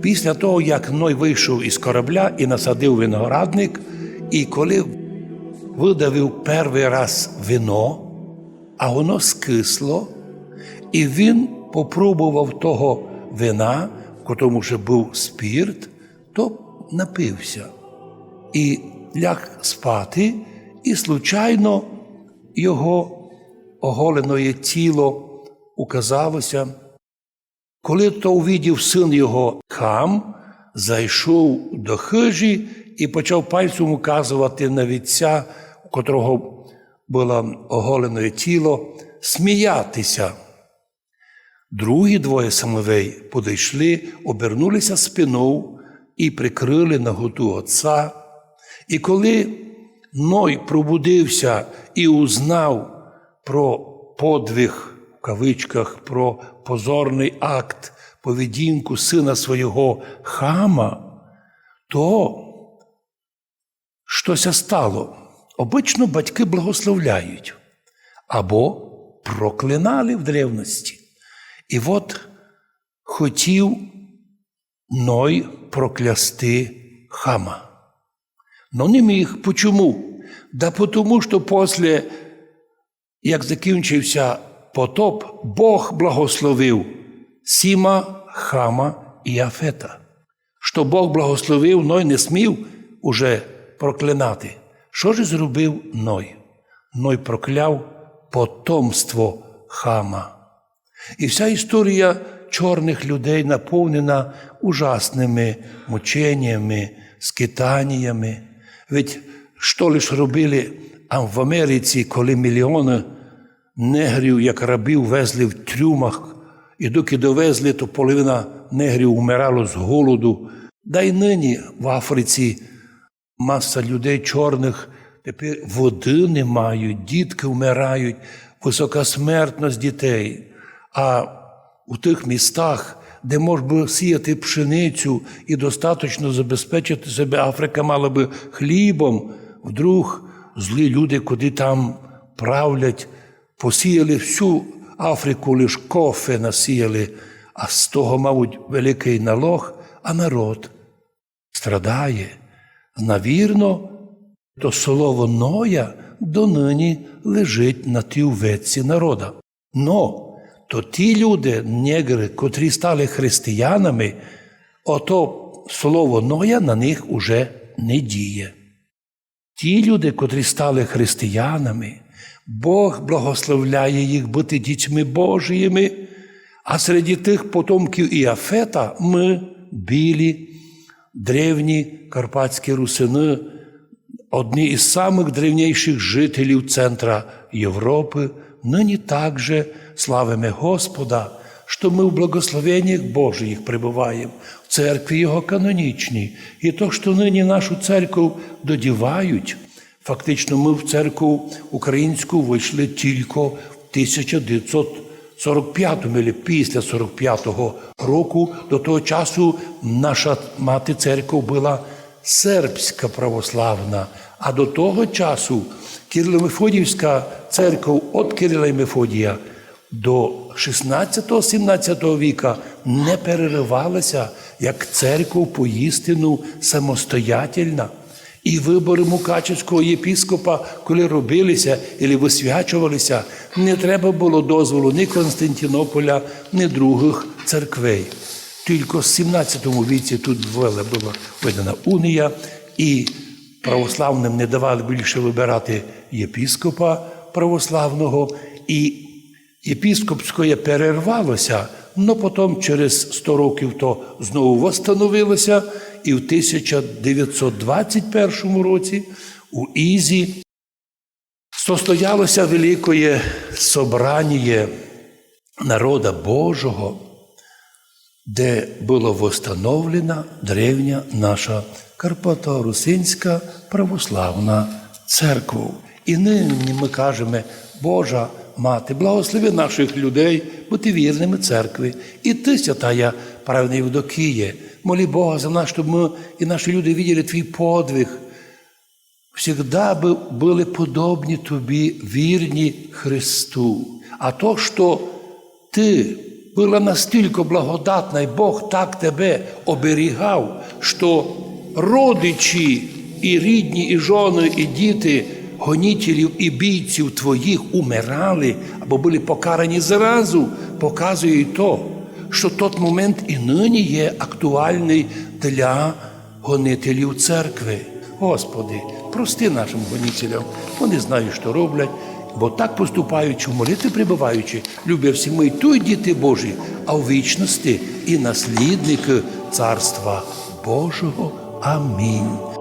Після того, як Ной вийшов із корабля і насадив виноградник, і коли видавив перший раз вино, а воно скисло, і він попробував того вина, в котрому вже був спірт, то напився і ляг спати, і случайно його оголене тіло указалося. Коли то увидів син його хам, зайшов до хижі і почав пальцем указувати на вітця, у котрого було оголене тіло, сміятися. Другі двоє самовей подійшли, обернулися спиною і прикрили наготу отця. І коли Ной пробудився і узнав про подвиг кавичках, про позорний акт поведінку сина свого хама, то щося стало. Обично батьки благословляють або проклинали в древності. І от хотів Ной проклясти хама. Но не міг. Почому? Да тому, що після, як закінчився потоп, Бог благословив Сіма, Хама і Афета. Що Бог благословив, Ной не смів уже проклинати. Що ж зробив Ной? Ной прокляв потомство Хама. І вся історія чорних людей наповнена ужасними мученнями, скитаннями. Ведь що лиш робили в Америці, коли мільйони негрів, як рабів, везли в трюмах, і доки довезли, то половина негрів умирало з голоду. Да й нині в Африці маса людей чорних тепер води не мають, дітки вмирають, висока смертність дітей. А у тих містах, де можна сіяти пшеницю і достатньо забезпечити себе, Африка мала би хлібом, вдруг злі люди, куди там правлять, посіяли всю Африку лиш кофе насіяли, а з того, мабуть, великий налог, а народ страдає. Навірно, то слово Ноя донині лежить на тій ветці народа. Но то ті люди, негри, котрі стали християнами, ото слово Ноя на них уже не діє. Ті люди, котрі стали християнами, Бог благословляє їх бути дітьми Божіїми, а серед тих потомків Іафета ми білі, древні карпатські русини, одні із самих древніших жителів центра Європи, нині також славимо Господа, що ми в благословеннях Божиїх пребуваємо, в церкві Його канонічній. І то, що нині нашу церкву додівають, фактично ми в церкву українську вийшли тільки в 1945-му, або після 45-го року. До того часу наша мати церква була сербська православна, а до того часу Кирило-Мефодіївська церква від Кирила і Мефодія до 16-17 віка не переривалася як церква поїстину самостоятельна. І вибори Мукачевського єпіскопа, коли робилися і висвячувалися, не треба було дозволу ні Константинополя, ні других церквей. Тільки в 17 віці тут була видана унія, і православним не давали більше вибирати єпіскопа православного, і єпіскопське перервалося, але потім через 100 років то знову восстановилося, і в 1921 році у Ізі состоялося велике собрання народа Божого, де була восстановлена древня наша Карпато-Русинська православна церква. І нині ми кажемо, Божа мати, благослови наших людей бути вірними церкві. І ти, святая правильна Євдокіє, молі Бога за нас, щоб ми і наші люди виділи твій подвиг. Всегда би були подобні тобі, вірні Христу. А то, що ти була настільки благодатна, і Бог так тебе оберігав, що родичі, і рідні, і жони, і діти гонітелів і бійців твоїх умирали або були покарані зразу, показує і то, що той момент і нині є актуальний для гонителів церкви. Господи, прости нашим гонителям, вони знають, що роблять, бо так поступаючи, в молитві прибуваючи, любя всі ми той діти Божі, а в вічності і наслідники Царства Божого. Амінь.